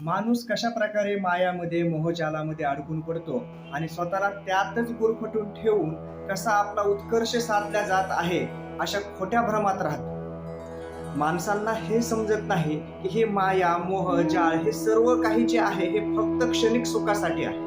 माणूस कशा प्रकारे मायामध्ये मोहजालामध्ये अडकून पडतो आणि स्वतःला त्यातच गुरफटून ठेवून कसा आपला उत्कर्ष साधला जात आहे अशा खोट्या भ्रमात राहतो? माणसांना हे समजत नाही की हे माया मोह जाळ हे सर्व काही जे आहे हे फक्त क्षणिक सुखासाठी आहे.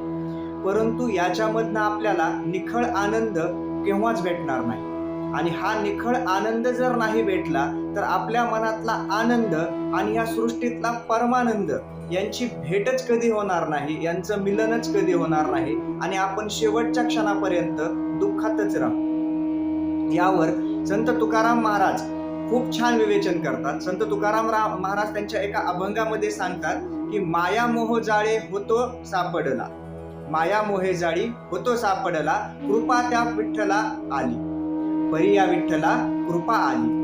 परंतु याच्यामधनं आपल्याला निखळ आनंद केव्हाच भेटणार नाही. आणि हा निखळ आनंद जर नाही भेटला तर आपल्या मनातला आनंद आणि या सृष्टीतला परमानंद यांची भेटच कधी होणार नाही यांचं मिलनच कधी होणार नाही आणि आपण शेवटच्या क्षणापर्यंत दुःखातच राहू. यावर संत तुकाराम महाराज खूप छान विवेचन करतात. संत तुकाराम राम महाराज त्यांच्या एका अभंगामध्ये सांगतात की माया मोह जाळे होतो सापडला. माया मोहे जाळी होतो सापडला. कृपा त्या विठ्ठला आली. परी या विठ्ठला कृपा आली.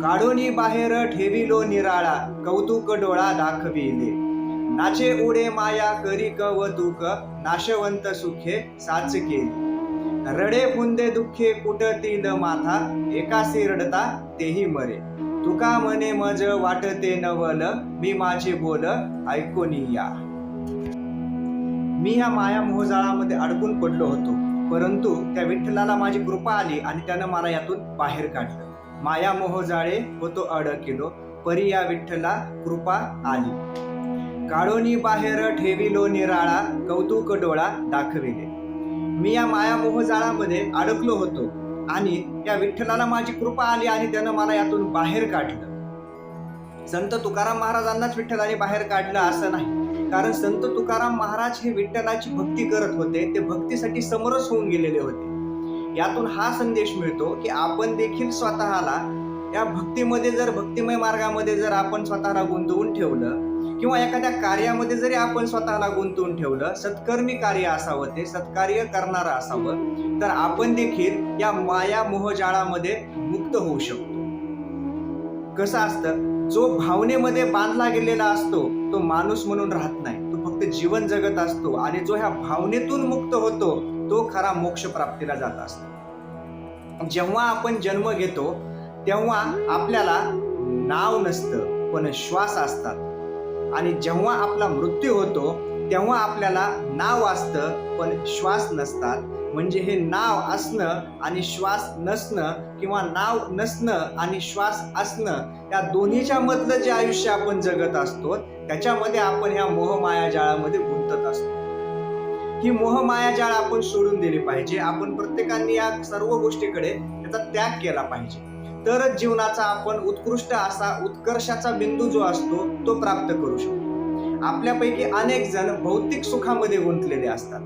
काढोनी बाहेर ठेविलो निराळा कौतुक डोळा दाखविले. नाचे उडे माया करी कवतुक नाशवंत सुखे साच केली. रडे फुंदे दुःखे कुटतील माथा एकासी रडता तेही मरे. तुका मने मज वाटते नवल मी माझे बोल ऐकोनी या. मी ह्या माया मोहजाळामध्ये अडकून पडलो होतो. परंतु त्या विठ्ठलाला माझी कृपा आली आणि त्यानं मला यातून बाहेर काढलं. माया मोहजाळे होतो अडकिलो परी या विठ्ठला कृपा आली. काळोनी बाहेर ठेविलो निराळा कौतुक डोळा दाखविले. मी या माया मोहजाळामध्ये अडकलो होतो आणि या विठ्ठलाला माझी कृपा आली आणि त्यानं मला यातून बाहेर काढलं. संत तुकाराम महाराजांनाच विठ्ठलाने बाहेर काढलं असं नाही. कारण संत तुकाराम महाराज हे विठ्ठलाची भक्ती करत होते. ते भक्तीसाठी समरस होऊन गेलेले होते. यातून हा संदेश मिळतो की आपण देखील स्वतःला या भक्तीमध्ये जर भक्तिमय मार्गामध्ये जर आपण स्वतःला गुंतवून ठेवलं किंवा एखाद्या कार्यामध्ये जरी आपण स्वतःला गुंतवून ठेवलं सत्कर्मी कार्य असावं ते सत्कार्य करणारं असावं तर आपण देखील या माया मोहजाळामध्ये मुक्त होऊ शकतो. कसं असतं? जो भावनेमध्ये बांधला गेलेला असतो तो माणूस म्हणून राहत नाही. तो फक्त जीवन जगत असतो आणि जो ह्या भावनेतून मुक्त होतो तो खरा मोक्ष प्राप्तीला जात असतो. जेव्हा आपण जन्म घेतो तेव्हा आपल्याला नाव नसतं पण श्वास असतात. आणि जेव्हा आपला मृत्यू होतो तेव्हा आपल्याला नाव असतं पण श्वास नसतात. म्हणजे हे नाव असणं आणि श्वास नसणं किंवा नाव नसणं आणि श्वास असणं या दोन्हीच्या मधलं जे आयुष्य आपण जगत असतो त्याच्यामध्ये आपण ह्या मोहमाया जाळामध्ये गुंतत असतो. ही मोहमाया जाळ आपण सोडून दिली पाहिजे. आपण प्रत्येकाने या सर्व गोष्टीकडे त्याचा त्याग केला पाहिजे. तरच जीवनाचा आपण उत्कृष्ट असा उत्कर्षाचा बिंदू जो असतो तो प्राप्त करू शकतो. आपल्यापैकी अनेक जण भौतिक सुखामध्ये गुंतलेले असतात.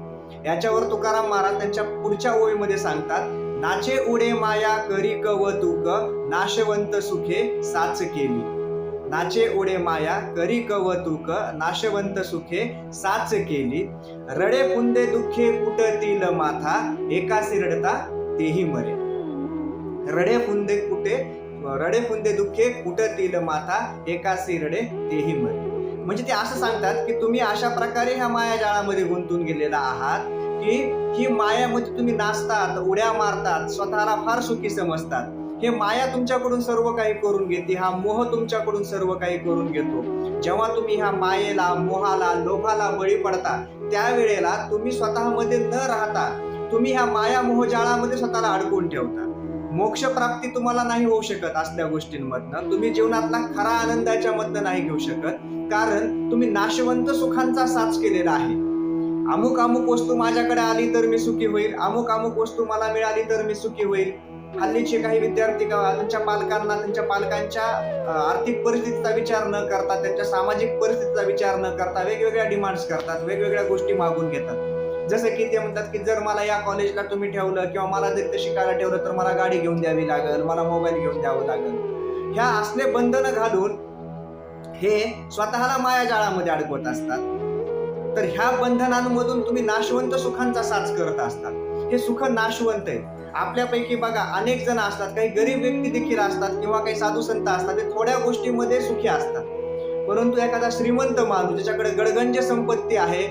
याच्यावर तुकाराम महाराज त्यांच्या पुढच्या ओळीमध्ये सांगतात नाचे उडे माया करी कवतुक नाशवंत सुखे साच केली. नाचे उडे माया करी कव तुक नाशवंत सुखे साच केली. रडे पुंदे दुःखे कुटतील माथा एकासी रडता तेही मरे. रडे फुंदे कुठे रडे पुंदे दुःखे कुटतील माथा एकासी रडे तेही मरे. म्हणजे ते असं सांगतात की तुम्ही अशा प्रकारे ह्या माया जाळामध्ये गुंतून गेलेला आहात की ही मायामध्ये तुम्ही नाचतात उड्या मारतात स्वतःला फार सुखी समजतात. हे माया तुमच्याकडून सर्व काही करून घेते हा मोह तुमच्याकडून सर्व काही करून घेतो. जेव्हा तुम्ही ह्या मायेला मोहाला लोभाला बळी पडता त्यावेळेला तुम्ही स्वतःमध्ये न राहता तुम्ही ह्या माया मोहजाळामध्ये स्वतःला अडकून ठेवता. मोक्ष प्राप्ती तुम्हाला नाही होऊ शकत असल्या गोष्टींमधनं. तुम्ही जीवनातला खरा आनंदाच्या मधनं नाही घेऊ शकत. कारण तुम्ही नाशवंत सुखांचा साच केलेला आहे. अमुक अमुक वस्तू माझ्याकडे आली तर मी सुखी होईल. अमुक अमुक वस्तू मला मिळाली तर मी सुखी होईल. हल्लीचे काही विद्यार्थी त्यांच्या पालकांना त्यांच्या पालकांच्या आर्थिक परिस्थितीचा विचार न करता त्यांच्या सामाजिक परिस्थितीचा विचार न करता वेगवेगळ्या डिमांड्स करतात वेगवेगळ्या गोष्टी मागून घेतात. जसं की ते म्हणतात की जर मला या कॉलेजला तुम्ही ठेवलं किंवा मला जर इथं शिकायला ठेवलं तर मला गाडी घेऊन द्यावी लागेल मला मोबाईल घेऊन द्यावं लागेल. ह्या असले बंधनं घालून हे स्वतःला माया जाळामध्ये अडकवत असतात. तर ह्या बंधनांमधून तुम्ही नाशवंत सुखांचा साच करत असतात. हे सुख नाशवंत आहे. आपल्यापैकी बघा अनेक जण असतात. काही गरीब व्यक्ती देखील असतात किंवा काही साधू संत असतात. ते थोड्या गोष्टीमध्ये सुखी असतात. परंतु एखादा श्रीमंत माणूस ज्याच्याकडे गडगंज संपत्ती आहे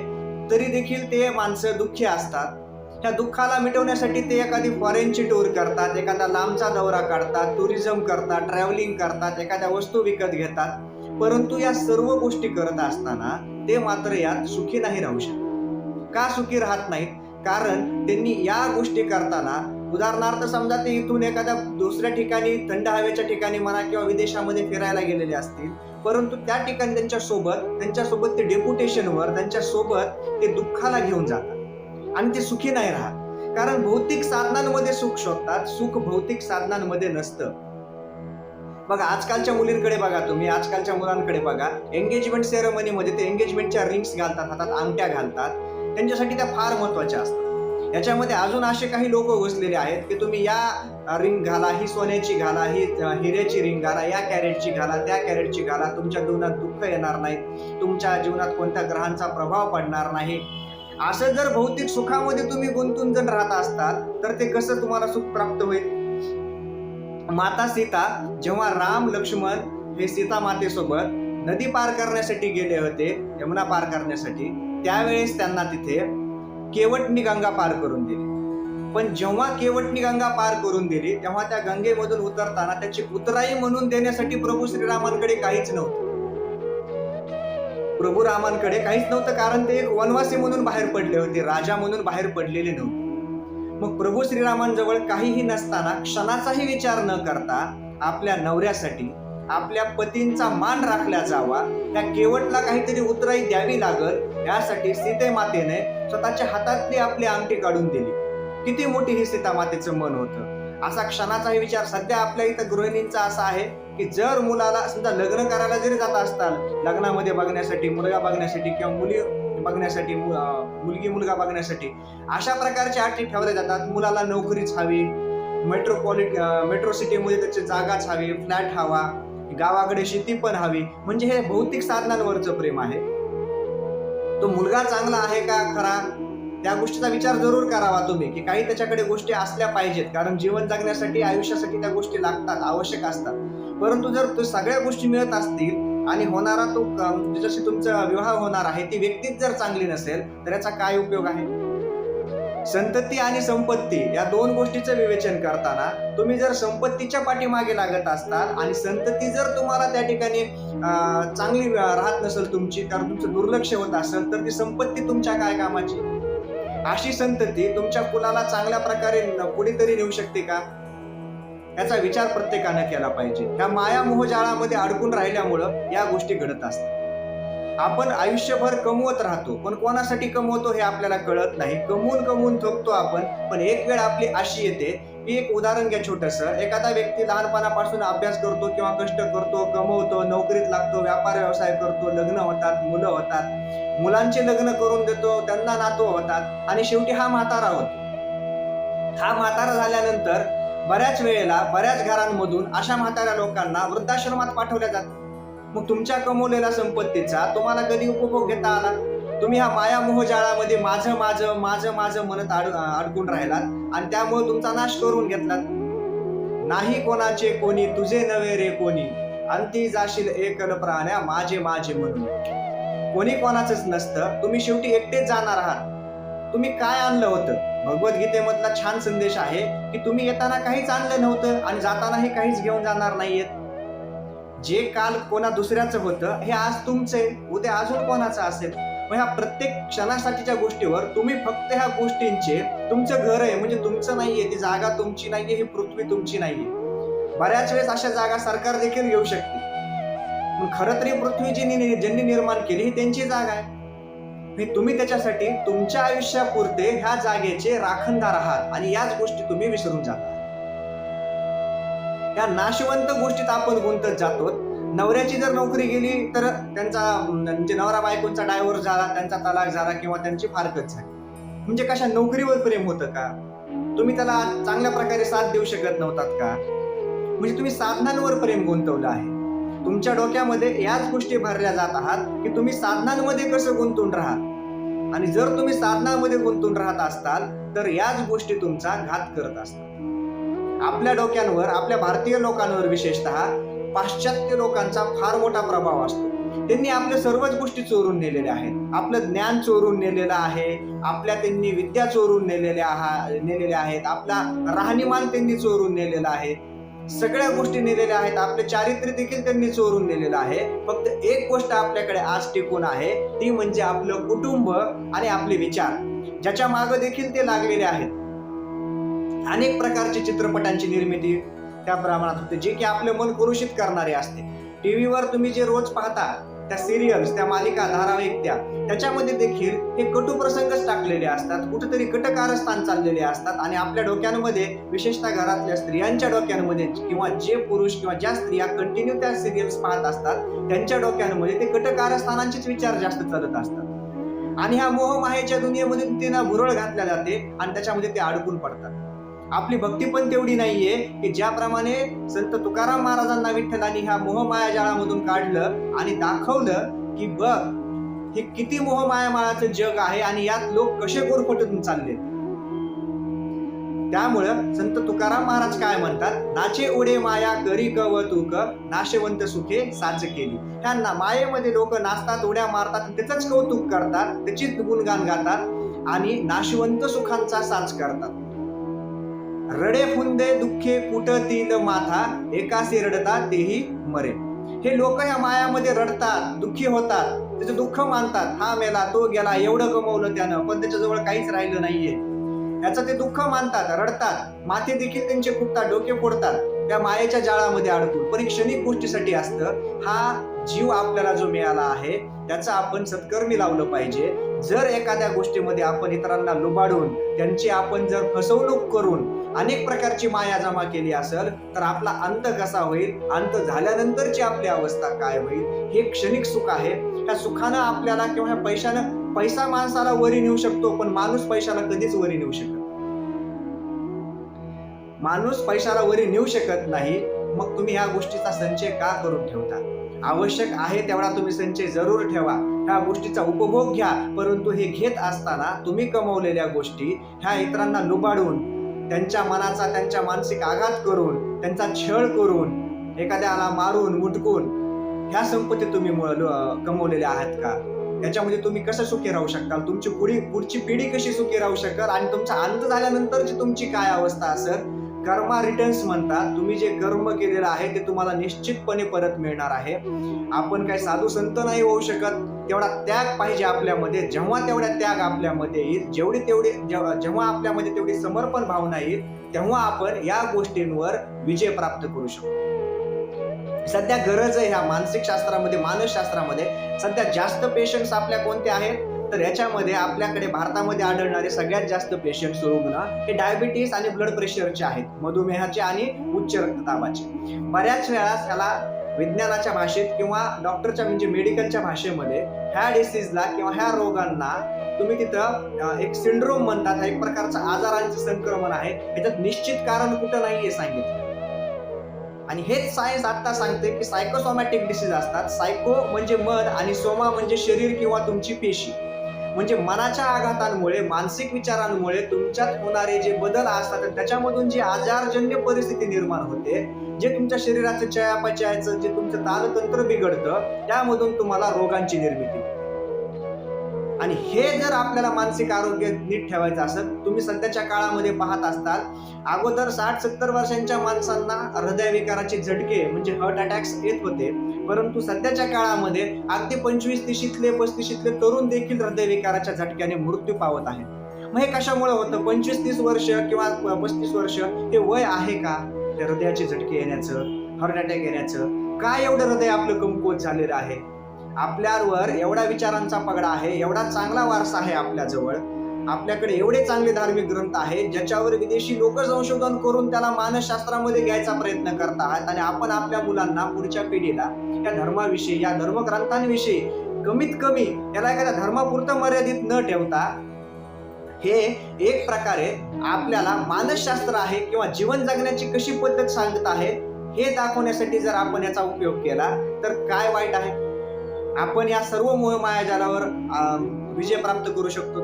तरी देखील ते माणसं दुःखी असतात. त्या दुःखाला मिटवण्यासाठी ते एखादी फॉरेनची टूर करतात एखादा लांबचा दौरा काढतात टुरिझम करतात ट्रॅव्हलिंग करतात एखाद्या वस्तू विकत घेतात. परंतु या सर्व गोष्टी करत असताना ते मात्र यात सुखी नाही राहू शकत. का सुखी राहत नाहीत? कारण त्यांनी या गोष्टी करताना उदाहरणार्थ समजा ते इथून एखाद्या दुसऱ्या ठिकाणी थंड हवेच्या ठिकाणी म्हणा किंवा विदेशामध्ये फिरायला गेलेले असतील परंतु त्या ठिकाणी त्यांच्यासोबत त्यांच्यासोबत ते डेप्युटेशनवर त्यांच्यासोबत ते दुःखाला घेऊन जातात. आणि ते सुखी नाही राहत. कारण भौतिक साधनांमध्ये सुख शोधतात सुख भौतिक साधनांमध्ये नसतं. बघा आजकालच्या मुलींकडे बघा तुम्ही आजकालच्या मुलांकडे बघा एंगेजमेंट सेरेमनीमध्ये ते एंगेजमेंटच्या रिंग्स घालतात हातात अंगठ्या घालतात. त्यांच्यासाठी त्या फार महत्त्वाच्या असतात. याच्यामध्ये अजून असे काही लोक घुसलेले आहेत की तुम्ही या रिंग घाला ही सोन्याची घाला ही हिऱ्याची रिंग घाला या कॅरेटची घाला त्या कॅरेटची घाला तुमच्या जीवनात दुःख येणार नाही तुमच्या जीवनात कोणत्या ग्रहांचा प्रभाव पडणार नाही. असं जर भौतिक सुखामध्ये तुम्ही गुंतून जर राहत असताल तर ते कसं तुम्हाला सुख प्राप्त होईल? माता सीता जेव्हा राम लक्ष्मण हे सीता मातेसोबत नदी पार करण्यासाठी गेले होते यमुना पार करण्यासाठी त्यावेळेस त्यांना तिथे केवटनी गंगा पार करून दिली. पण जेव्हा केवटनी गंगा पार करून दिली तेव्हा त्या गंगेमधून उतरताना त्याची उतराई म्हणून देण्यासाठी प्रभू श्रीरामांकडे काहीच नव्हतं. प्रभू रामांकडे काहीच नव्हतं कारण ते एक वनवासी म्हणून बाहेर पडले होते राजा म्हणून बाहेर पडलेले नव्हते. मग प्रभू श्रीरामांजवळ काहीही नसताना क्षणाचाही विचार न करता आपल्या नवऱ्यासाठी आपल्या पतींचा मान राखला जावा. त्या केवटला काहीतरी उतराई द्यावी लागल. यासाठी सीते मातेने स्वतःच्या हातातली आपली अंगठी काढून दिली. किती मोठी ही सीता मातेचं मन होतं. असा क्षणाचाही विचार सध्या आपल्या इथं गृहिणींचा असा आहे की जर मुलाला समजा लग्न करायला जरी जात असताल लग्नामध्ये बघण्यासाठी मुलगा बघण्यासाठी किंवा मुली बघण्यासाठी मु- मुलगी मुलगा बघण्यासाठी अशा प्रकारच्या अटी ठेवल्या जातात. मुलाला नोकरीच हवी मेट्रोपॉलिट मेट्रो सिटीमध्ये त्याची जागाच हवी फ्लॅट हवा गावाकडे शेती पण हवी. म्हणजे हे भौतिक साधनांवरचं प्रेम आहे. तो मुलगा चांगला आहे का खरा? त्या गोष्टीचा विचार जरूर करावा तुम्ही की काही त्याच्याकडे गोष्टी असल्या पाहिजेत. कारण जीवन जगण्यासाठी आयुष्यासाठी त्या गोष्टी लागतात आवश्यक असतात. परंतु जर तो सगळ्या गोष्टी मिळत असतील आणि होणारा तो जशी ज्याच्याशी तुमचा विवाह होणार आहे ती व्यक्तीच जर चांगली नसेल तर याचा काय उपयोग आहे? संतती आणि संपत्ती या दोन गोष्टीचं विवेचन करताना तुम्ही जर संपत्तीच्या पाठीमागे लागत असताल आणि संतती जर तुम्हाला त्या ठिकाणी चांगली राहत नसेल तुमची कारण तुमचं दुर्लक्ष होत असेल तर ती संपत्ती तुमच्या काय कामाची? अशी संतती तुमच्या कुलाला चांगल्या प्रकारे कुणीतरी नेऊ शकते का? याचा विचार प्रत्येकानं केला पाहिजे. ह्या माया मोहजाळामध्ये अडकून राहिल्यामुळं या गोष्टी घडत असतात. आपण आयुष्यभर कमवत राहतो पण कोणासाठी कमवतो हे आपल्याला कळत नाही. कमवून कमवून थकतो आपण पण एक वेळ आपली अशी येते की एक उदाहरण घ्या छोटस. एखादा व्यक्ती लहानपणापासून अभ्यास करतो किंवा कष्ट करतो कमवतो नोकरीत लागतो व्यापार व्यवसाय करतो लग्न होतात मुलं होतात. मुलांचे लग्न करून देतो त्यांना नातू होतात आणि शेवटी हा म्हातारा होतो. हा म्हातारा झाल्यानंतर बऱ्याच वेळेला बऱ्याच घरांमधून अशा म्हाताऱ्या लोकांना वृद्धाश्रमात पाठवल्या जातात मग तुमच्या कमवलेल्या संपत्तीचा तुम्हाला कधी उपभोग घेता आला? तुम्ही ह्या माया मोहजाळामध्ये माझं माझं माझं माझं म्हणत अड अडकून राहिलात आणि त्यामुळे तुमचा नाश करून घेतलात. नाही कोणाचे कोणी तुझे नवे रे कोणी. अंती जाशील एकल प्राण्या माझे माझे म्हणून. कोणी कोणाचंच नसतं. तुम्ही शेवटी एकटेच जाणार आहात. तुम्ही काय आणलं होतं? भगवद्गीतेमधला छान संदेश आहे की तुम्ही येताना काहीच आणलं नव्हतं आणि जातानाही काहीच घेऊन जाणार नाहीयेत. जे काल कोणा दुसऱ्याचं होतं हे आज तुमचे उद्या अजून कोणाचं असेल? मग ह्या प्रत्येक क्षणासाठीच्या गोष्टीवर तुम्ही फक्त ह्या गोष्टींचे तुमचं घर आहे म्हणजे तुमचं नाहीये ती जागा तुमची नाहीये ही पृथ्वी तुमची नाहीये. बऱ्याच वेळेस अशा जागा सरकार देखील घेऊ शकते. खरं तरी पृथ्वी जी ज्यांनी निर्माण केली ही त्यांची जागा आहे. तुम्ही त्याच्यासाठी तुमच्या आयुष्यापुरते ह्या जागेचे राखणदार आहात आणि याच गोष्टी तुम्ही विसरून जाता. या नाशवंत गोष्टीत आपण गुंतत जातो. नवऱ्याची जर नोकरी गेली तर त्यांचा म्हणजे नवरा बायकोचा डायव्हर्स झाला त्यांचा तलाक झाला किंवा त्यांची फारकत झाली. म्हणजे कशा नोकरीवर प्रेम होतं का? तुम्ही त्याला चांगल्या प्रकारे साथ देऊ शकत नव्हतात का? म्हणजे तुम्ही साधनांवर प्रेम गुंतवलं आहे. तुमच्या डोक्यामध्ये याच गोष्टी भरल्या जात आहात की तुम्ही साधनांमध्ये कसं गुंतून राहाल? आणि जर तुम्ही साधनांमध्ये गुंतून राहत असताल तर याच गोष्टी तुमचा घात करत असतात. आपल्या डोक्यांवर आपल्या भारतीय लोकांवर विशेषतः पाश्चात्य लोकांचा फार मोठा प्रभाव असतो. त्यांनी आपल्या सर्वच गोष्टी चोरून नेलेल्या आहेत. आपलं ज्ञान चोरून नेलेलं आहे आपल्या त्यांनी विद्या चोरून नेलेल्या आहा- नेलेल्या आहेत आपला राहणीमान त्यांनी चोरून नेलेला आहे. सगळ्या गोष्टी नेलेल्या आहेत आपले चारित्र्य देखील त्यांनी चोरून नेलेलं आहे. फक्त एक गोष्ट आपल्याकडे आज टिकून आहे ती म्हणजे आपलं कुटुंब आणि आपले विचार. ज्याच्या मागं देखील ते लागलेले आहेत. अनेक प्रकारचे चित्रपटांची निर्मिती त्या प्रमाणात होते जे की आपले मन कुरुषित करणारे असते. टीव्हीवर तुम्ही जे रोज पाहता त्या सिरियल्स त्या मालिका धारावाहिक त्या त्याच्यामध्ये देखील हे कटू प्रसंगच टाकलेले असतात कुठेतरी कटकारस्थान चाललेले असतात आणि आपल्या डोक्यांमध्ये विशेषतः घरातल्या स्त्रियांच्या डोक्यांमध्ये किंवा जे पुरुष किंवा ज्या स्त्रिया कंटिन्यू त्या सिरियल्स पाहत असतात त्यांच्या डोक्यांमध्ये ते कटकारस्थानांचेच विचार जास्त चालत असतात. आणि ह्या मोहमायेच्या दुनियेमधून त्यांना भुरळ घातल्या जाते आणि त्याच्यामध्ये ते अडकून पडतात. आपली भक्ती पण तेवढी नाहीये की ज्याप्रमाणे संत तुकाराम महाराजांना विठ्ठलांनी ह्या मोहमाया जाळामधून काढलं आणि दाखवलं की बघ हे किती मोहमाया माळाचं जग आहे आणि यात लोक कसे गोरफटून चालले. त्यामुळं संत तुकाराम महाराज काय म्हणतात? नाचे उडे माया करी कवतुक नाशवंत सुखे साच केली. त्यांना मायेमध्ये लोक नाचतात उड्या मारतात त्याच कौतुक करतात त्याचीच गुणगान गातात आणि नाशवंत सुखांचा साच करतात. रडे फुंदे दुःखे कुटतील माथा एकाशी रडता तेही मरे. हे लोक या मायामध्ये रडतात दुःखी होतात त्याचं दुःख मानतात. हा मेला तो गेला एवढं कमवलं त्यानं पण त्याच्याजवळ काहीच राहिलं नाहीये. याचं ते दुःख मानतात रडतात. माथे देखील त्यांचे फुटतात डोके फोडतात. त्या मायेच्या जाळामध्ये अडकून पण क्षणिक गोष्टीसाठी असतं हा जीव आपल्याला जो मिळाला आहे त्याचा आपण सत्कर्मी लावलं पाहिजे. जर एखाद्या गोष्टीमध्ये आपण इतरांना लुबाडून त्यांची आपण जर फसवणूक करून अनेक प्रकारची माया जमा केली असेल तर आपला अंत कसा होईल? अंत झाल्यानंतरची आपली अवस्था काय होईल? हे क्षणिक सुख आहे. त्या सुखानं आपल्याला किंवा ह्या पैशानं पैसा माणसाला वरी नेऊ शकतो पण माणूस पैशाला कधीच वरी नेऊ शकत माणूस पैशाला वरी नेऊ शकत नाही. मग तुम्ही ह्या गोष्टीचा संचय का करून ठेवता? आवश्यक आहे तेवढा तुम्ही संचय जरूर ठेवा. ह्या गोष्टीचा उपभोग घ्या. परंतु हे घेत असताना तुम्ही कमवलेल्या गोष्टी ह्या इतरांना लुबाडून त्यांच्या मनाचा त्यांच्या मानसिक आघात करून त्यांचा छळ करून एखाद्याला मारून मुटकून ह्या संपत्ती तुम्ही मुळ- कमवलेल्या आहात का? त्याच्यामध्ये तुम्ही कसं सुखी राहू शकाल तुमची पुढी पुढची पिढी कशी सुखी राहू शकाल? आणि तुमचा अंत झाल्यानंतरची तुमची काय अवस्था असेल? कर्मा रिटर्न्स म्हणतात. तुम्ही जे कर्म केलेलं आहे ते तुम्हाला निश्चितपणे परत मिळणार आहे. आपण काही साधू संत नाही होऊ शकत. तेवढा त्याग पाहिजे आपल्यामध्ये. जेव्हा तेवढ्या त्याग आपल्यामध्ये येईल जेवढी तेवढी जेव्हा आपल्यामध्ये तेवढी समर्पण भावना येईल तेव्हा आपण या गोष्टींवर विजय प्राप्त करू शकतो. सध्या गरज आहे ह्या मानसिक शास्त्रामध्ये मानसशास्त्रामध्ये. सध्या जास्त पेशंट्स आपल्या कोणते आहेत? तर याच्यामध्ये आपल्याकडे भारतामध्ये आढळणारे सगळ्यात जास्त पेशंट्स रुग्ण हे डायबिटीस आणि ब्लड प्रेशरचे आहेत. मधुमेहाचे आणि उच्च रक्तदाबाचे. बऱ्याच वेळा त्याला विज्ञानाच्या भाषेत किंवा डॉक्टरच्या म्हणजे मेडिकलच्या भाषेमध्ये ह्या डिसीजला किंवा ह्या रोगांना तुम्ही तिथं एक सिंड्रोम म्हणतात एक प्रकारचा आजारांचं संक्रमण आहे. याच्यात निश्चित कारण कुठं नाहीये सांगितलं. आणि हेच सायन्स आता सांगते की सायकोसोमॅटिक डिसीज असतात. सायको म्हणजे मन आणि सोमा म्हणजे शरीर किंवा तुमची पेशी. म्हणजे मनाच्या आघातांमुळे मानसिक विचारांमुळे तुमच्यात होणारे जे बदल असतात त्याच्यामधून जी आजारजन्य परिस्थिती निर्माण होते जे तुमच्या शरीराचं चयापचयाचं जे तुमचं तालतंत्र बिघडतं त्यामधून तुम्हाला रोगांची निर्मिती आणि हे जर आपल्याला मानसिक आरोग्य नीट ठेवायचं असेल तुम्ही सध्याच्या काळामध्ये पाहत असताल अगोदर साठ सत्तर वर्षांच्या माणसांना हृदयविकाराचे झटके म्हणजे हार्ट अटॅक्स येत होते. परंतु सध्याच्या काळामध्ये अगदी पंचवीस तीशीतले पस्तीशीतले तरुण देखील हृदयविकाराच्या झटक्याने मृत्यू पावत आहेत. मग हे कशामुळे होतं? पंचवीस तीस वर्ष किंवा पस्तीस वर्ष हे वय आहे का? ते हृदयाचे झटके येण्याचं हार्ट अटॅक येण्याचं? काय एवढं हृदय आपलं कमकुवत झालेलं आहे? आपल्यावर एवढा विचारांचा पगडा आहे एवढा चांगला वारसा आहे आपल्याजवळ. आपल्याकडे एवढे चांगले धार्मिक ग्रंथ आहेत ज्याच्यावर विदेशी लोक संशोधन करून त्याला मानसशास्त्रामध्ये घ्यायचा प्रयत्न करत आहेत आणि आपण आपल्या मुलांना पुढच्या पिढीला या धर्माविषयी या धर्मग्रंथांविषयी कमीत कमी त्याला एखाद्या धर्मापुरतं मर्यादित न ठेवता हे एक प्रकारे आपल्याला मानसशास्त्र आहे किंवा जीवन जगण्याची कशी पद्धत सांगत आहे हे दाखवण्यासाठी जर आपण याचा उपयोग केला तर काय वाईट आहे? आपण या सर्व मोह मायाजालावर विजय प्राप्त करू शकतो.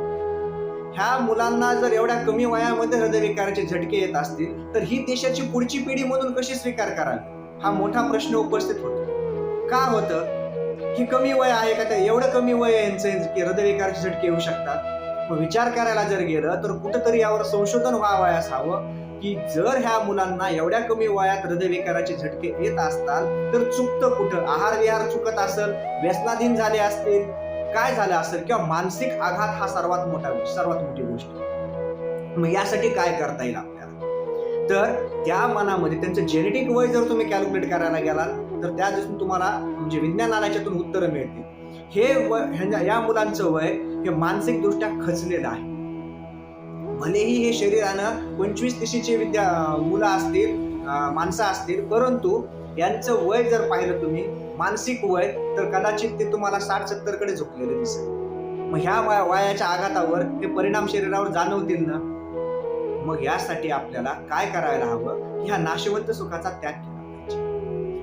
ह्या मुलांना जर एवढ्या कमी वयामध्ये हृदयविकाराचे झटके येत असतील तर ही देशाची पुढची पिढी म्हणून कशी स्वीकार कराल? हा मोठा प्रश्न उपस्थित होतो. का होतं? ही कमी वय आहे का? ते एवढं कमी वय यांचं की हृदयविकाराचे झटके येऊ शकतात. मग विचार करायला जर गेलं तर कुठंतरी यावर संशोधन व्हावयास हवं. की जर ह्या मुलांना एवढ्या कमी वयात हृदयविकाराचे झटके येत असतात तर चुकतं कुठं? आहार विहार चुकत असेल व्यसनाधीन झाले असतील काय झालं असेल? किंवा मानसिक आघात हा सर्वात मोठा सर्वात मोठी गोष्ट. मग यासाठी काय करता येईल आपल्याला? तर त्या मनामध्ये त्यांचं जेनेटिक वय जर तुम्ही कॅल्क्युलेट करायला गेलात तर त्या दिसून तुम्हाला म्हणजे विज्ञानालयाच्यातून उत्तरं मिळतील. हे वय या मुलांचं वय हे मानसिकदृष्ट्या खचलेलं आहे. भलेही हे शरीरानं पंचवीस तीशीचे विद्या मुलं असतील माणसं असतील परंतु यांचं वय जर पाहिलं तुम्ही मानसिक वय तर कदाचित ते तुम्हाला साठ सत्तरकडे झुकलेलं दिसेल. मग ह्या वयाच्या आघातावर हे परिणाम शरीरावर जाणवतील ना? मग यासाठी आपल्याला काय करायला हवं? ह्या नाशवंत सुखाचा त्याग केला.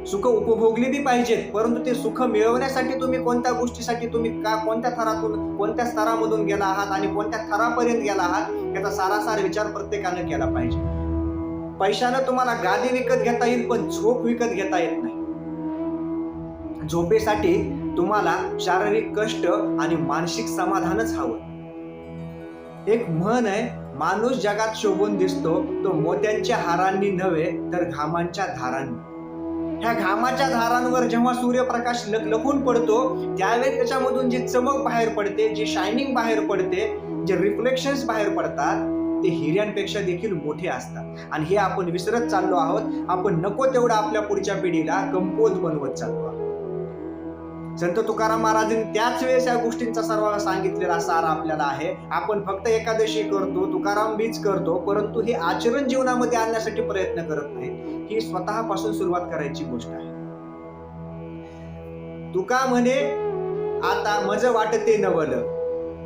सुख उपभोगली बी पाहिजेत परंतु ते सुख मिळवण्यासाठी तुम्ही कोणत्या गोष्टीसाठी तुम्ही का कोणत्या थरातून कोणत्या स्तरामधून गेला आहात आणि कोणत्या थरापर्यंत गेला आहात याचा सारासार विचार प्रत्येकानं केला पाहिजे. पैशानं तुम्हाला गादी विकत घेता येईल पण झोप विकत घेता येत नाही. झोपेसाठी तुम्हाला शारीरिक कष्ट आणि मानसिक समाधानच हवं. एक म्हण आहे माणूस जगात शोभून दिसतो तो मोत्यांच्या हारांनी नव्हे तर घामांच्या धारांनी. ह्या घामाच्या धारांवर जेव्हा सूर्यप्रकाश लखलखून पडतो त्यावेळेस त्याच्यामधून जी चमक बाहेर पडते जी शायनिंग बाहेर पडते जे रिफ्लेक्शन्स बाहेर पडतात ते हिऱ्यांपेक्षा देखील मोठे असतात. आणि हे आपण विसरत चाललो आहोत. आपण नको तेवढं आपल्या पुढच्या पिढीला कंपोज बनवत चाललो आहोत. संत तुकाराम महाराजांनी त्याच वेळेस या गोष्टींचा सर्वांना सांगितलेला सार आपल्याला आहे. आपण फक्त एकादशी करतो तुकाराम बीज करतो परंतु हे आचरण जीवनामध्ये आणण्यासाठी प्रयत्न करत नाही ही स्वतःपासून सुरुवात करायची गोष्ट आहे. तुका म्हणे आता मज वाटते नवल.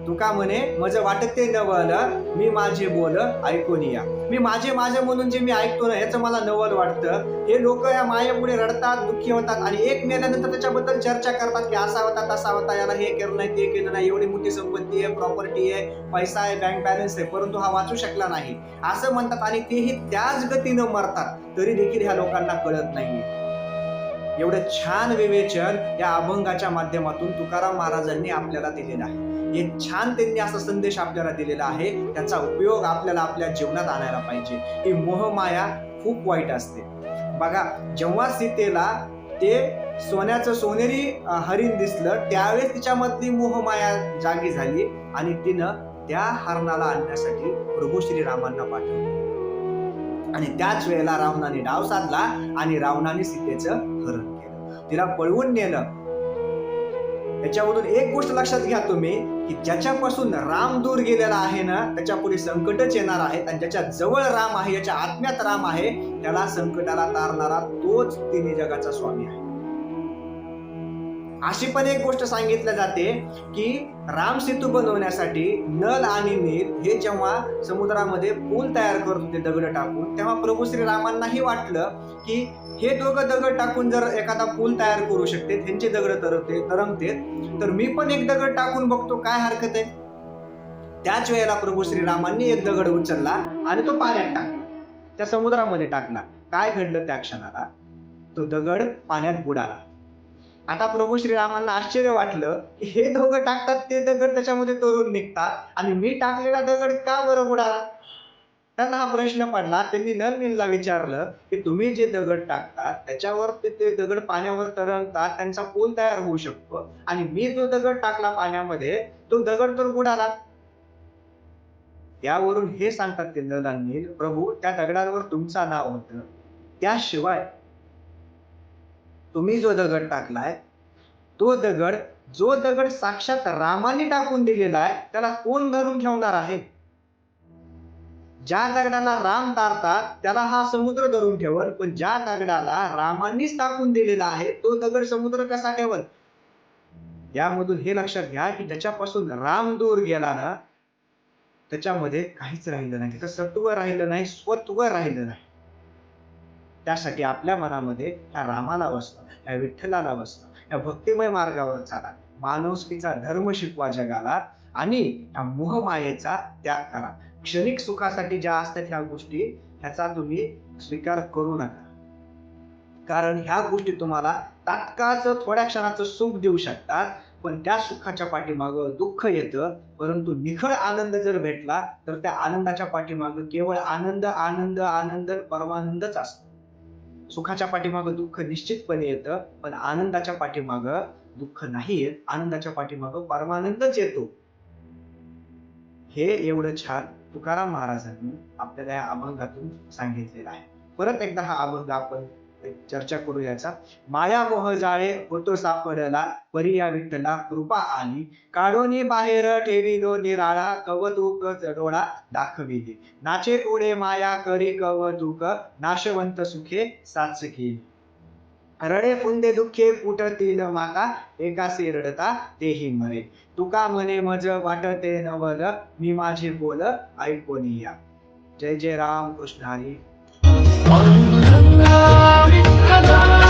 तुका म्हणे मज ते नवल मी माझे बोल ऐकून या. मी माझे माझे म्हणून जे मी ऐकतो ना याचं मला नवल वाटतं. हे लोक या मायेपुढे रडतात दुःखी होतात आणि एक मेल्यानंतर त्याच्याबद्दल चर्चा करतात की असा होता तसा होता याला हे केलं नाही ते केलं नाही एवढी मोठी संपत्ती आहे प्रॉपर्टी आहे पैसा आहे बँक बॅलन्स आहे परंतु हा वाचू शकला नाही. असं म्हणतात आणि तेही त्याच गतीनं मरतात. तरी देखील ह्या लोकांना कळत नाही एवढं छान विवेचन या अभंगाच्या माध्यमातून तुकाराम महाराजांनी आपल्याला दिलेलं आहे. हे छान त्यांनी असा संदेश आपल्याला दिलेला आहे त्याचा उपयोग आपल्याला आपल्या जीवनात आणायला पाहिजे. ही मोहमाया खूप वाईट असते. बघा जेव्हा सीतेला ते सोन्याचं सोनेरी हरिण दिसलं त्यावेळेस तिच्यामधली मोहमाया जागी झाली आणि तिनं त्या हरणाला आणण्यासाठी प्रभू श्रीरामांना पाठवलं. आणि त्याच वेळेला रावणाने डाव साधला आणि रावणाने सीतेचं हरण केलं. तिला पळवून नेलं. याच्यामधून एक गोष्ट लक्षात घ्या तुम्ही की ज्याच्यापासून राम दूर गेलेला आहे ना त्याच्या पुढे संकटच येणार आहे आणि ज्याच्या जवळ राम आहे याच्या आत्म्यात राम आहे त्याला संकटाला तारणारा तोच तिन्ही जगाचा स्वामी आहे. अशी पण एक गोष्ट सांगितल्या जाते की राम सेतू बनवण्यासाठी नल आणि नील हे जेव्हा समुद्रामध्ये पूल तयार करत होते दगड टाकून तेव्हा प्रभू श्री रामांनाही वाटलं की हे दोघं दगड टाकून जर एखादा पूल तयार करू शकते त्यांचे दगड तरते तरंगते तर मी पण एक दगड टाकून बघतो काय हरकत आहे? त्याच वेळेला प्रभू श्रीरामांनी एक दगड उचलला आणि तो पाण्यात टाकला. त्या समुद्रामध्ये टाकला. काय घडलं त्या क्षणाला? तो दगड पाण्यात बुडाला. आता प्रभू श्रीरामांना आश्चर्य वाटलं की हे दोघं टाकतात ते दगड त्याच्यामध्ये तोडून निघतात. आणि मी टाकलेला दगड का बरं बुडाला त्यांना हा प्रश्न पडला. त्यांनी नरनीलला विचारलं की तुम्ही जे दगड टाकतात त्याच्यावर ते ते दगड पाण्यावर तरंगतात त्यांचा पूल तयार होऊ शकतो. आणि मी जो दगड टाकला पाण्यामध्ये तो दगड तर बुडाला. त्यावरून हे सांगतात ते नल प्रभू त्या दगडावर तुमचा नाव होतं. त्याशिवाय तुम्ही जो दगड टाकलाय तो दगड जो दगड साक्षात रामाने टाकून दिलेला आहे त्याला कोण धरून ठेवणार आहे? ज्या दगडाला राम तारतात त्याला हा समुद्र धरून ठेवल पण ज्या दगडाला रामांनीच टाकून दिलेला आहे तो दगड समुद्र कसा ठेवल? यामधून हे लक्षात घ्या की ज्याच्यापासून राम दूर गेला ना त्याच्यामध्ये काहीच राहिलं नाही. त्याचं सत्व राहिलं नाही स्वत्व राहिलं नाही. त्यासाठी आपल्या मनामध्ये ह्या रामाला बसणं ह्या विठ्ठलाला बसणं या भक्तिमय मार्गावर चाला. मानवस्तीचा धर्म शिकवा जगाला आणि ह्या मोहमायेचा त्याग करा. क्षणिक सुखासाठी ज्या असतात ह्या गोष्टी ह्याचा तुम्ही स्वीकार करू नका. कारण ह्या गोष्टी तुम्हाला तात्काळचं थोड्या क्षणाचं सुख देऊ शकतात पण त्या सुखाच्या पाठीमागं दुःख येतं परंतु निखळ आनंद जर भेटला तर त्या आनंदाच्या पाठीमागं केवळ आनंद आनंद आनंद परमानंदच असतो. सुखाच्या पाठीमागं दुःख निश्चितपणे येतं पण आनंदाच्या पाठीमागं दुःख नाही येत आनंदाच्या पाठीमागं परमानंदच येतो. हे एवढं छान तुकाराम महाराजांनी आपल्याला या अभंगातून सांगितलेलं आहे. परत एकदा हा अभंग आपण एक चर्चा करू याचा. माया मोह जाळे होतो सापडला परी या विठ्ठला कृपा आली. काढोनी बाहेर ठेवी दो निराळा कवतुक चढोळा दाखविली. नाचे उडे माया करी कवतुक नाशवंत सुखे साच केली रडे पुंदे दुःखे कुटतील माका एकासे रडता तेही मरे. तुका म्हणे मज वाटते नवल मी माझे बोल ऐकोनिया जय जय राम कृष्ण हरी. पांडुरंगा विठ्ठला